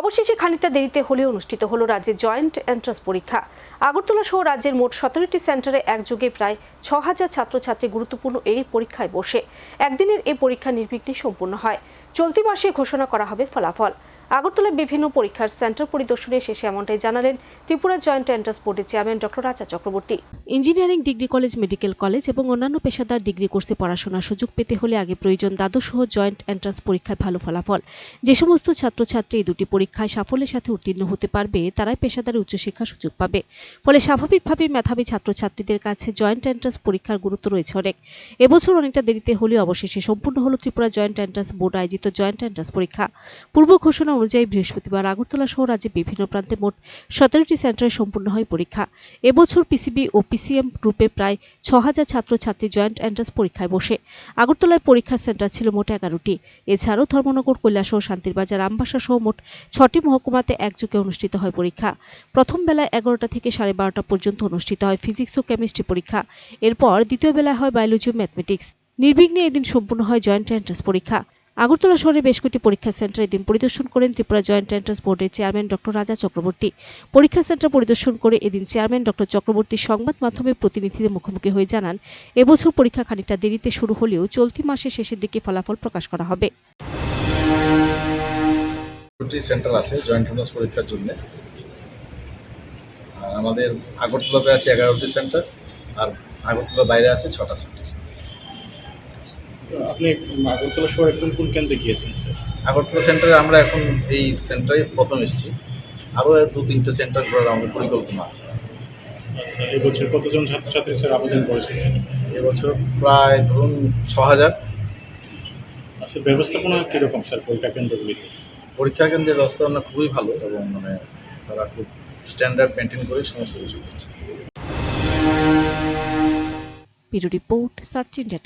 অবশেষে খানিকটা দেরিতে হলেও অনুষ্ঠিত হলো রাজ্যের জয়েন্ট এন্ট্রান্স পরীক্ষা। আগরতলা সহ রাজ্যের মোট সতেরোটি সেন্টারে একযোগে প্রায় ছ হাজার ছাত্রছাত্রী গুরুত্বপূর্ণ এই পরীক্ষায় বসে। একদিনের এই পরীক্ষা নির্বিঘ্নে সম্পূর্ণ হয়। চলতি মাসে ঘোষণা করা হবে ফলাফল। আগরতলায় বিভিন্ন পরীক্ষার সেন্টার পরিদর্শনে শেষে এমনটাই জানালেন ত্রিপুরা জয়েন্ট এন্ট্রান্স বোর্ডের chairman doctor Raja Chakraborty. Engineering degree college, medical college এবং অন্যান্য পেশাদার ডিগ্রি কোর্সে পড়াশোনার সুযোগ পেতে হলে আগে প্রয়োজন দ্বাদশ সহ জয়েন্ট এন্ট্রান্স পরীক্ষায় ভালো ফলাফল। যে সমস্ত ছাত্রছাত্রী এই দুটি পরীক্ষায় সাফল্যের সাথে উত্তীর্ণ হতে পারবে, তারাই পেশাদারি উচ্চশিক্ষার সুযোগ পাবে। ফলে স্বাভাবিকভাবেই মেধাবী ছাত্রছাত্রীদের কাছে জয়েন্ট এন্ট্রান্স পরীক্ষার গুরুত্ব রয়েছে অনেক। এবছর অনেকটা দেরিতে হলেও অবশেষে সম্পূর্ণ হলো ত্রিপুরা জয়েন্ট এন্ট্রান্স বোর্ড আয়োজিত জয়েন্ট এন্ট্রান্স পরীক্ষা। পূর্ব ঘোষণা অনুযায়ী বৃহস্পতিবার আগরতলা সহ রাজ্যে বিভিন্ন প্রান্তে মোট সতেরোটি সেন্টারে সম্পূর্ণ হয় পরীক্ষা। এবছর পিসিবি ও পিসিএম গ্রুপে প্রায় ছ হাজার ছাত্রছাত্রী জয়েন্ট এন্ট্রান্স পরীক্ষায় বসে। আগরতলায় পরীক্ষার সেন্টার ছিল মোট এগারোটি। এছাড়াও ধর্মনগর কৈলাসহ শান্তিরবাজার, আমবাসা সহ মোট ছটি মহকুমাতে একযোগে অনুষ্ঠিত হয় পরীক্ষা। প্রথম বেলায় এগারোটা থেকে সাড়ে বারোটা পর্যন্ত অনুষ্ঠিত হয় ফিজিক্স ও কেমিস্ট্রি পরীক্ষা। এরপর দ্বিতীয় বেলায় হয় বায়োলজি ও ম্যাথমেটিক্স। নির্বিঘ্নে এদিন সম্পূর্ণ হয় জয়েন্ট এন্ট্রান্স পরীক্ষা। আগরতলা শহরে বেশ কয়েকটি পরীক্ষা সেন্টার এদিন পরিদর্শন করেন ত্রিপুরা জয়েন্ট এন্ট্রান্স বোর্ডের চেয়ারম্যান ডক্টর রাজা চক্রবর্তী। পরীক্ষা সেন্টার পরিদর্শন করে এদিন চেয়ারম্যান ডক্টর চক্রবর্তী সংবাদ মাধ্যমের প্রতিনিধিদের মুখোমুখি হয়ে জানান, এবছর পরীক্ষা খানিকটা দেরিতে শুরু হলেও চলতি মাসের শেষের দিকে ফলাফল প্রকাশ করা হবে। সেন্টার আছে, জয়েন্ট এন্ট্রান্স পরীক্ষার জন্য। আমাদের আগরতলাতে আছে এগারোটি সেন্টার, আর আগরতলা বাইরে আছে ছটা সেন্টার। আপনি আগরতলা শহর একদম কোন কেন্দ্রে গিয়েছেন স্যার? আগরতলা সেন্টারে আমরা এখন এই সেন্টারে প্রথম এসেছি। আরও দু তিনটে সেন্টার করার আমাদের পরিকল্পনা আছে। আচ্ছা এবছর কতজন ছাত্রছাত্রী স্যার আবেদন করেছেন স্যার? এবছর প্রায় ধরুন ছ হাজার আচ্ছা ব্যবস্থাপনা কীরকম স্যার পরীক্ষা কেন্দ্রগুলিতে? পরীক্ষা কেন্দ্রের ব্যবস্থাপনা খুবই ভালো এবং মানে তারা খুব স্ট্যান্ডার্ড মেনটেন করে সমস্ত কিছু করছে। Bureau report search India